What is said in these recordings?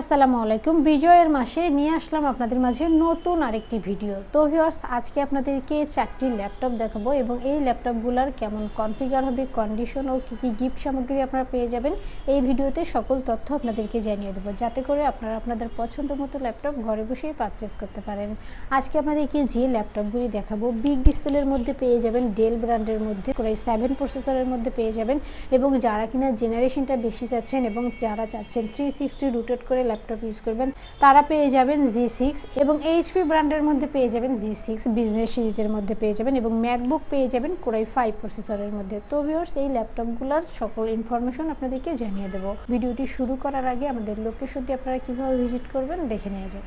আসসালামু আলাইকুম। বিজয়ের মাসে নিয়ে আসলাম আপনাদের মাঝে নতুন আরেকটি ভিডিও। তো ভিউয়ার্স আজকে আপনাদেরকে চারটি ল্যাপটপ দেখাবো এবং এই ল্যাপটপগুলোর কেমন কনফিগার হবে কন্ডিশন ও কী কী গিফট সামগ্রী আপনারা পেয়ে যাবেন, এই ভিডিওতে সকল তথ্য আপনাদেরকে জানিয়ে দেবো। যাতে করে আপনারা আপনাদের পছন্দ মতো ল্যাপটপ ঘরে বসেই পারচেস করতে পারেন। আজকে আপনাদেরকে যে ল্যাপটপগুলি দেখাবো বিগ ডিসপ্লের মধ্যে পেয়ে যাবেন ডেল ব্র্যান্ডের মধ্যে, করে সেভেন প্রসেসরের মধ্যে পেয়ে যাবেন এবং যারা কিনা জেনারেশনটা বেশি চাচ্ছেন এবং যারা চাচ্ছেন থ্রি সিক্সটি রুটেড করে ল্যাপটপ ইউজ করবেন, তারা পেয়ে যাবেন জি সিক্স এবং এইচপি ব্র্যান্ডের মধ্যে পেয়ে যাবেন জি সিক্স বিজনেস সিরিজের মধ্যে পেয়ে যাবেন এবং ম্যাকবুক পেয়ে যাবেন কোরাই ফাইভ প্রসেসরের মধ্যে। তো ভিওর্স এই ল্যাপটপগুলোর সকল ইনফরমেশন আপনাদেরকে জানিয়ে দেবো। ভিডিওটি শুরু করার আগে আমাদের লোকেশনটি আপনারা কীভাবে ভিজিট করবেন, দেখে নেওয়া যাক।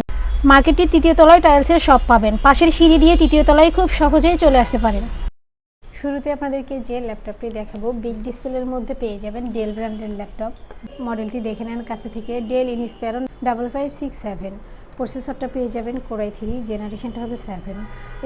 মার্কেটটির তৃতীয় তলায় টাইলসের শপ পাবেন। পাশের সিঁড়ি দিয়ে তৃতীয় তলায় খুব সহজেই চলে আসতে পারেন। শুরুতে আপনাদেরকে যে ল্যাপটপটি দেখাবো বিগ ডিসপ্লের মধ্যে পেয়ে যাবেন ডেল ব্র্যান্ডের ল্যাপটপ মডেলটি দেখে নেন কাছে থেকে Dell Inspiron double five six seven প্রসেসরটা পেয়ে যাবেন কোরাই থ্রি, জেনারেশনটা হবে সেভেন।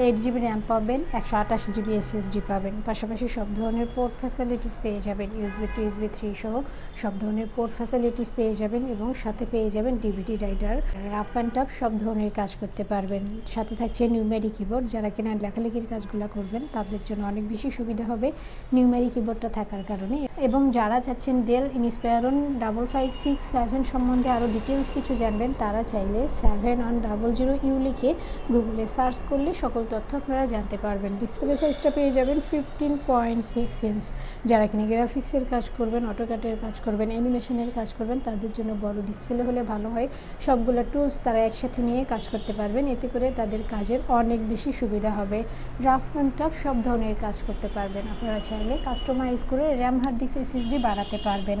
এইট জিবি র্যাম পাবেন, একশো আঠাশ জিবি এসএসডি পাবেন। পাশাপাশি সব ধরনের পোর্ট ফ্যাসিলিটিস পেয়ে যাবেন ইউএসবি টু ইউএসবি থ্রি সহ সব ধরনের পোর্ট ফ্যাসিলিটিস পেয়ে যাবেন এবং সাথে পেয়ে যাবেন DVD writer rough and tough সব ধরনের কাজ করতে পারবেন। সাথে থাকছে নিউমেরি কিবোর্ড যারা কিনা লেখালেখির কাজগুলো করবেন, তাদের জন্য অনেক বেশি সুবিধা হবে নিউমেরি কিবোর্ডটা থাকার কারণে। এবং যারা চাচ্ছেন Dell Inspiron double five six seven সম্বন্ধে আরও ডিটেলস কিছু জানবেন, তারা চাইলে seven one double zero U লিখে গুগলে সার্চ করলে সকল তথ্য আপনারা জানতে পারবেন। ডিসপ্লে সাইজটা পেয়ে যাবেন ফিফটিন পয়েন্ট সিক্স ইঞ্চ যারা কিনা গ্রাফিক্সের কাজ করবেন অটোকাটের কাজ করবেন অ্যানিমেশনের কাজ করবেন, তাদের জন্য বড় ডিসপ্লে হলে ভালো হয়। সবগুলো টুলস তারা একসাথে নিয়ে কাজ করতে পারবেন, এতে করে তাদের কাজের অনেক বেশি সুবিধা হবে। রাফ অ্যান্ড টাফ সব ধরনের কাজ করতে পারবেন। আপনারা চাইলে কাস্টমাইজ করে র্যাম হার্ড ডিস্ক এসএসডি বাড়াতে পারবেন।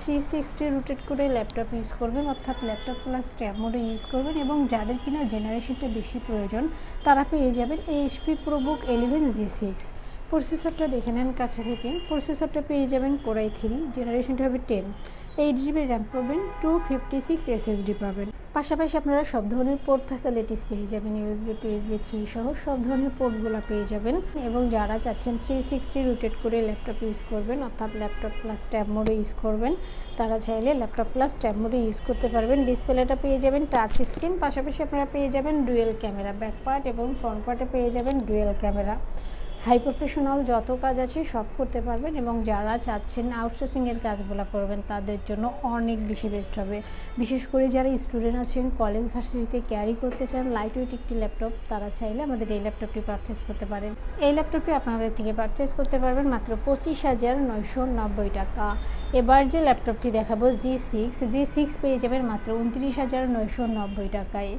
থ্রি সিক্সটি রুটেড করে ল্যাপটপ ইউজ করবেন, অর্থাৎ ল্যাপটপ প্লাস ট্যাব মোডে ইউজ করবেন এবং যাদের কিনা জেনারেশনটা বেশি প্রয়োজন, তারা পেয়ে যাবেন HP ProBook eleven G six প্রসেসরটা দেখে নেন কাছে থেকে। প্রসেসরটা পেয়ে যাবেন কোরাই থ্রি জেনারেশনটা হবে টেন এইট জিবি র্যাম পাবেন টু ফিফটি সিক্স এসএসডি পাবেন। পাশাপাশি আপনারা সব ধরনের পোর্ট ফ্যাসিলিটিস পেয়ে যাবেন ইউএসবি টু ইউএসবি থ্রি সহ সব ধরনের পোর্টগুলো পেয়ে যাবেন। এবং যারা চাচ্ছেন থ্রি সিক্সটি রুটেড করে ল্যাপটপ ইউজ করবেন, অর্থাৎ ল্যাপটপ প্লাস ট্যাব মোডে ইউজ করবেন, তারা চাইলে ল্যাপটপ প্লাস ট্যাব মোডে ইউজ করতে পারবেন। ডিসপ্লেটা পেয়ে যাবেন টাচ স্ক্রিন পাশাপাশি আপনারা পেয়ে যাবেন ডুয়েল ক্যামেরা ব্যাক পার্ট এবং ফ্রন্ট পার্টে পেয়ে যাবেন ডুয়েল ক্যামেরা হাই প্রফেশনাল যত কাজ আছে সব করতে পারবেন এবং যারা চাচ্ছেন আউটসোর্সিংয়ের কাজগুলো করবেন, তাদের জন্য অনেক বেশি বেস্ট হবে। বিশেষ করে যারা স্টুডেন্ট আছেন কলেজ ভার্সিটিতে ক্যারি করতে চান লাইট ওয়েট একটি ল্যাপটপ তারা চাইলে আমাদের এই ল্যাপটপটি পারচেস করতে পারেন। এই ল্যাপটপটি আপনাদের থেকে পারচেস করতে পারবেন মাত্র পঁচিশ হাজার নয়শো নব্বই টাকা। এবার যে ল্যাপটপটি দেখাবো জি সিক্স জি সিক্স পেয়ে যাবেন মাত্র উনত্রিশ হাজার নয়শো নব্বই টাকায়।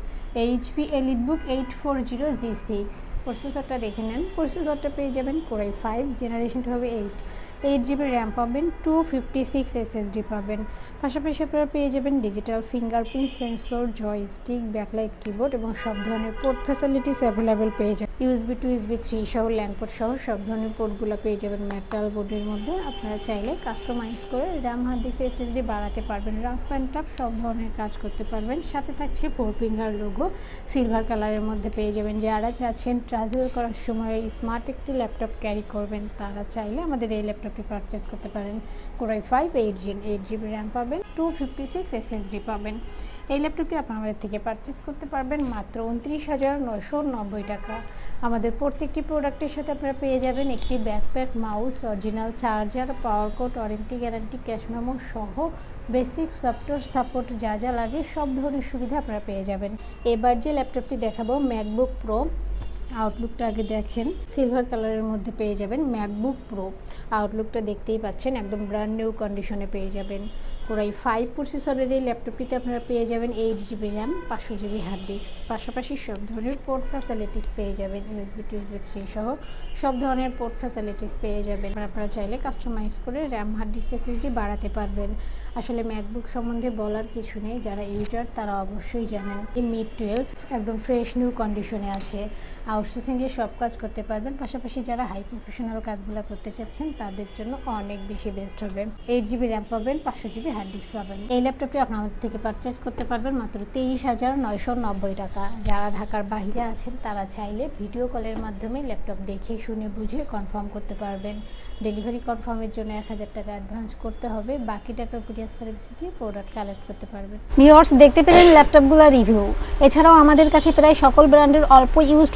HP EliteBook eight four zero G six প্রসেসরটা দেখে নেন। প্রসেসরটা পেয়ে যাবেন কোরাই ফাইভ জেনারেশনটা হবে এইট এইট জিবি র্যাম পাবেন টু ফিফটি সিক্স এসএসডি পাবেন। পাশাপাশি আপনারা পেয়ে যাবেন digital fingerprint sensor joystick backlight keyboard এবং সব ধরনের পোর্ট ফ্যাসিলিটিস অ্যাভেলেবেল পেয়ে যাবেন। ইউএসবি টু ইউএসবি থ্রি সহ ল্যান্ডপোর্ট সহ সব ধরনের পোর্টগুলো পেয়ে যাবেন মেটাল বোর্ডের মধ্যে। আপনারা চাইলে কাস্টমাইজ করে র্যাম হার্ড ডিস্ক এসএসডি বাড়াতে পারবেন। রাফ অ্যান্ড টাফ সব ধরনের কাজ করতে পারবেন। সাথে থাকছে ফোর ফিঙ্গার লোগো সিলভার কালারের মধ্যে পেয়ে যাবেন। যারা চাচ্ছেন ট্রাভেল করার সময় স্মার্ট একটি ল্যাপটপ ক্যারি করবেন। তারা চাইলে আমাদের এই ল্যাপটপটি পারচেস করতে পারেন। Core i five eight gen eight GB RAM পাবেন টু ফিফটি সিক্স এসএসডি পাবেন। এই ল্যাপটপটি আপনি আমাদের থেকে পারচেস করতে পারবেন মাত্র উনত্রিশ হাজার নয়শো নব্বই টাকা। আমাদের প্রত্যেকটি প্রোডাক্টের সাথে আপনারা পেয়ে যাবেন একটি backpack mouse original charger power cord warranty guarantee cash memo সহ বেসিক সফটওয়্যার সাপোর্ট যা যা লাগে সব ধরনের সুবিধা আপনারা পেয়ে যাবেন। এবার যে ল্যাপটপটি দেখাবো ম্যাকবুক প্রো আউটলুকটা আগে দেখেন। সিলভার কালারের মধ্যে পেয়ে যাবেন ম্যাকবুক প্রো আউটলুকটা দেখতেই পাচ্ছেন, একদম ব্র্যান্ড নিউ কন্ডিশনে পেয়ে যাবেন। পুরাই ফাইভ প্রসেসরের এই ল্যাপটপটিতে আপনারা পেয়ে যাবেন এইট জিবি র্যাম পাঁচশো জিবি হার্ড ডিস্ক পাশাপাশি সব ধরনের পোর্ট ফ্যাসিলিটিস পেয়ে যাবেন ইউএসবি টু ইউএসবি থ্রি সহ সব ধরনের পোর্ট ফ্যাসিলিটিস পেয়ে যাবেন। আপনারা চাইলে কাস্টমাইজ করে র্যাম হার্ড ডিস্ক এসএসডি বাড়াতে পারবেন। আসলে ম্যাকবুক সম্বন্ধে বলার কিছু নেই, যারা ইউজার তারা অবশ্যই জানেন। এই মিড টুয়েলভ একদম ফ্রেশ নিউ কন্ডিশনে আছে। আউটসোর্সিংয়ে সব কাজ করতে পারবেন। পাশাপাশি যারা হাই প্রফেশনাল কাজগুলো করতে চাচ্ছেন, তাদের জন্য অনেক বেশি বেস্ট হবে। এইট জিবি র্যাম পাবেন, পাঁচশো জিবি হার্ড ডিস্ক পাবেন। এই ল্যাপটপটি আপনি আমাদের থেকে পারচেস করতে পারবেন মাত্র তেইশ হাজার নয়শো নব্বই টাকা। যারা ঢাকার বাহিরে আছেন, তারা চাইলে ভিডিও কলের মাধ্যমে ল্যাপটপ দেখে, শুনে, বুঝে কনফার্ম করতে পারবেন। ডেলিভারি কনফার্মের জন্য এক হাজার টাকা অ্যাডভান্স করতে হবে। বাকি টাকা কুরিয়ার সার্ভিস দিয়ে প্রোডাক্ট কালেক্ট করতে পারবেন। ভিউয়ার্স দেখতে পেলেন ল্যাপটপগুলো রিভিউ এছাড়াও আমাদের কাছে প্রায় সকল ব্র্যান্ডের অল্প ইউজড